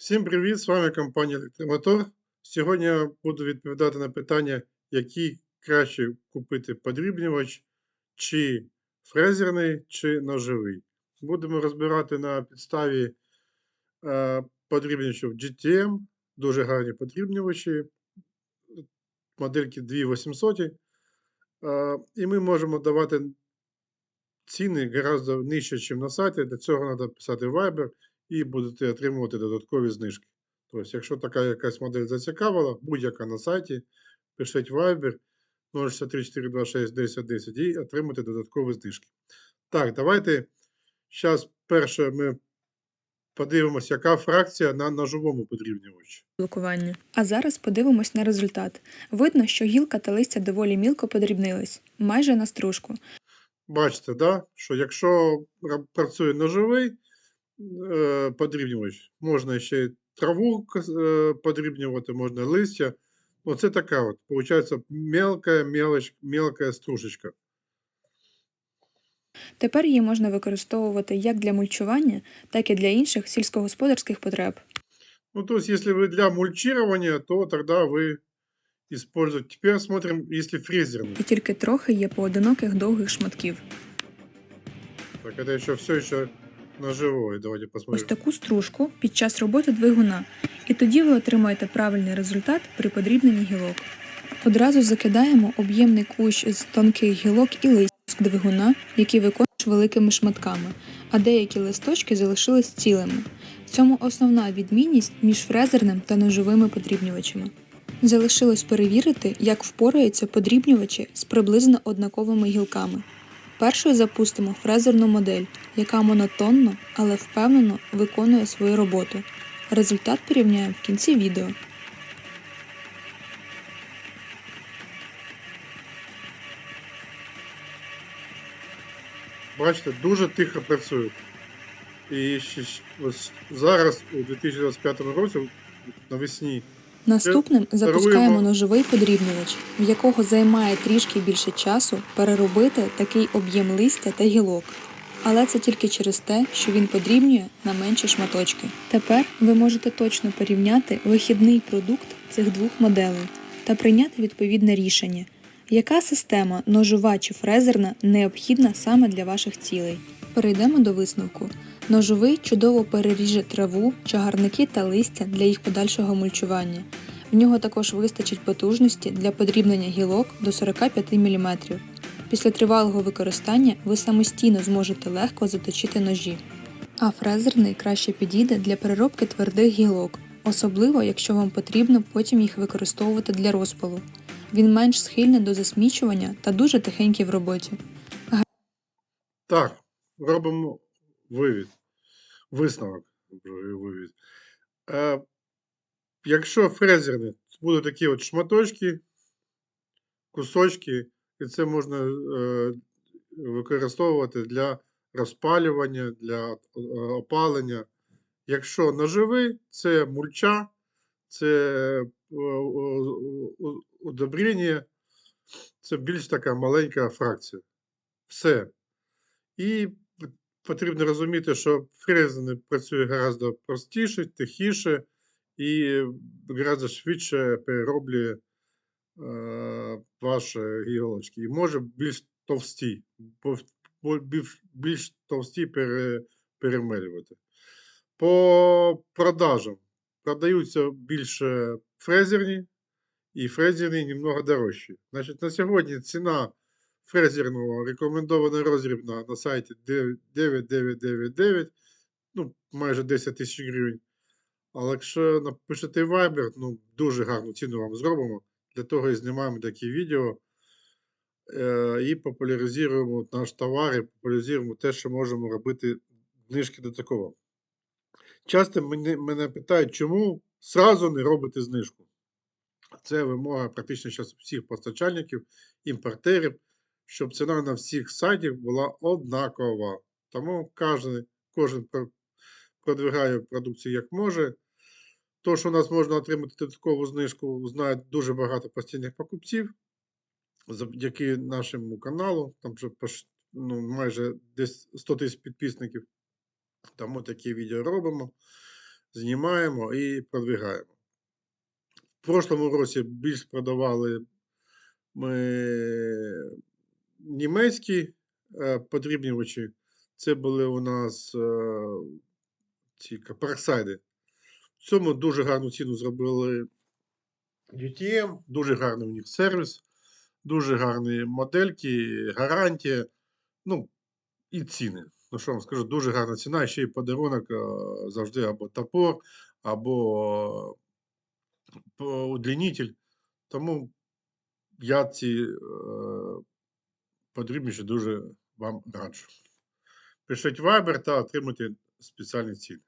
Всім привіт! З вами компанія Електромотор. Сьогодні я буду відповідати на питання, який краще купити подрібнювач, чи фрезерний, чи ножовий. Будемо розбирати на підставі е, подрібнювачів GTM, дуже гарні подрібнювачі, модельки 2800. Е, і ми можемо давати ціни гораздо нижче, ніж на сайті. Для цього треба писати Viber і будете отримувати додаткові знижки. Тобто, якщо така якась модель зацікавила, будь-яка на сайті, пишіть Viber 063 і отримати додаткові знижки. Так, давайте зараз перше ми подивимося, яка фракція на ножовому подрібнювачі. блокування. А зараз подивимось на результат. Видно, що гілка та листя доволі мілко подрібнились, майже на стружку. Бачите, да? що якщо працює ножовий подрібнювач, можна ще й траву кос- е, подрібнювати, можна листя. Оце така от, виходить, мелка, мелоч, мелка стружечка. Тепер її можна використовувати як для мульчування, так і для інших сільськогосподарських потреб. Ну, то есть, если вы для мульчирования, то тогда вы используете. Теперь смотрим, если фрезерный. І тільки трохи є поодиноких довгих шматків. Так, это еще все еще ножевое. Давайте Ось таку стружку під час роботи двигуна, і тоді ви отримаєте правильний результат при подрібненні гілок. Одразу закидаємо об'ємний кущ з тонких гілок і листя двигуна, які виконуєш великими шматками, а деякі листочки залишились цілими. В цьому основна відмінність між фрезерним та ножовими подрібнювачами. Залишилось перевірити, як впораються подрібнювачі з приблизно однаковими гілками. Першою запустимо фрезерну модель, яка монотонно, але впевнено виконує свою роботу. Результат порівняємо в кінці відео. Бачите, дуже тихо працює. І ще, ось зараз, у 2025 році, навесні, Наступним запускаємо ножовий подрібнювач, в якого займає трішки більше часу переробити такий об'єм листя та гілок. Але це тільки через те, що він подрібнює на менші шматочки. Тепер ви можете точно порівняти вихідний продукт цих двох моделей та прийняти відповідне рішення, яка система ножова чи фрезерна необхідна саме для ваших цілей. Перейдемо до висновку. Ножовий чудово переріже траву, чагарники та листя для їх подальшого мульчування. В нього також вистачить потужності для подрібнення гілок до 45 мм. Після тривалого використання ви самостійно зможете легко заточити ножі. А фрезерний краще підійде для переробки твердих гілок, особливо якщо вам потрібно потім їх використовувати для розпалу. Він менш схильний до засмічування та дуже тихенький в роботі. так, робимо вивід. Висновок. Вивід. Е, якщо фрезерний, будуть такі от шматочки, кусочки, і це можна е, використовувати для розпалювання, для е, опалення. Якщо ножовий, це мульча, це е, у- у- удобрення, це більш така маленька фракція. Все. І потрібно розуміти, що фрезерний працює гораздо простіше, тихіше і гораздо швидше перероблює е, ваші гілочки. І може більш товсті, більш, більш товсті пере, перемелювати. По продажам продаються більше фрезерні, і фрезерні немного дорожчі. Значить, на сьогодні ціна фрезерного рекомендована розрібна на сайті 9999, ну, майже 10 тисяч гривень. Але якщо напишете Viber, ну, дуже гарну ціну вам зробимо. Для того і знімаємо такі відео е, і популяризуємо наш товар, і популяризуємо те, що можемо робити знижки до такого. Часто мене, мене питають, чому сразу не робити знижку. Це вимога практично зараз всіх постачальників, імпортерів, щоб ціна на всіх сайтах була однакова. Тому кожен, кожен продвигає продукцію як може. То, що у нас можна отримати додаткову знижку, знають дуже багато постійних покупців, завдяки нашому каналу, там вже ну, майже десь 100 тисяч підписників. Тому такі відео робимо. знімаємо і продвигаємо. В прошлому році більш продавали ми німецькі е, подрібнювачі. Це були у нас е, ці парксайди. В цьому дуже гарну ціну зробили UTM, дуже гарний у них сервіс, дуже гарні модельки, гарантія, ну і ціни. Ну що вам скажу, дуже гарна ціна, ще й подарунок е, завжди або топор, або удлінитель. Тому я ці е, подрібніші дуже вам раджу. Пишіть вайбер та отримайте спеціальні ціни.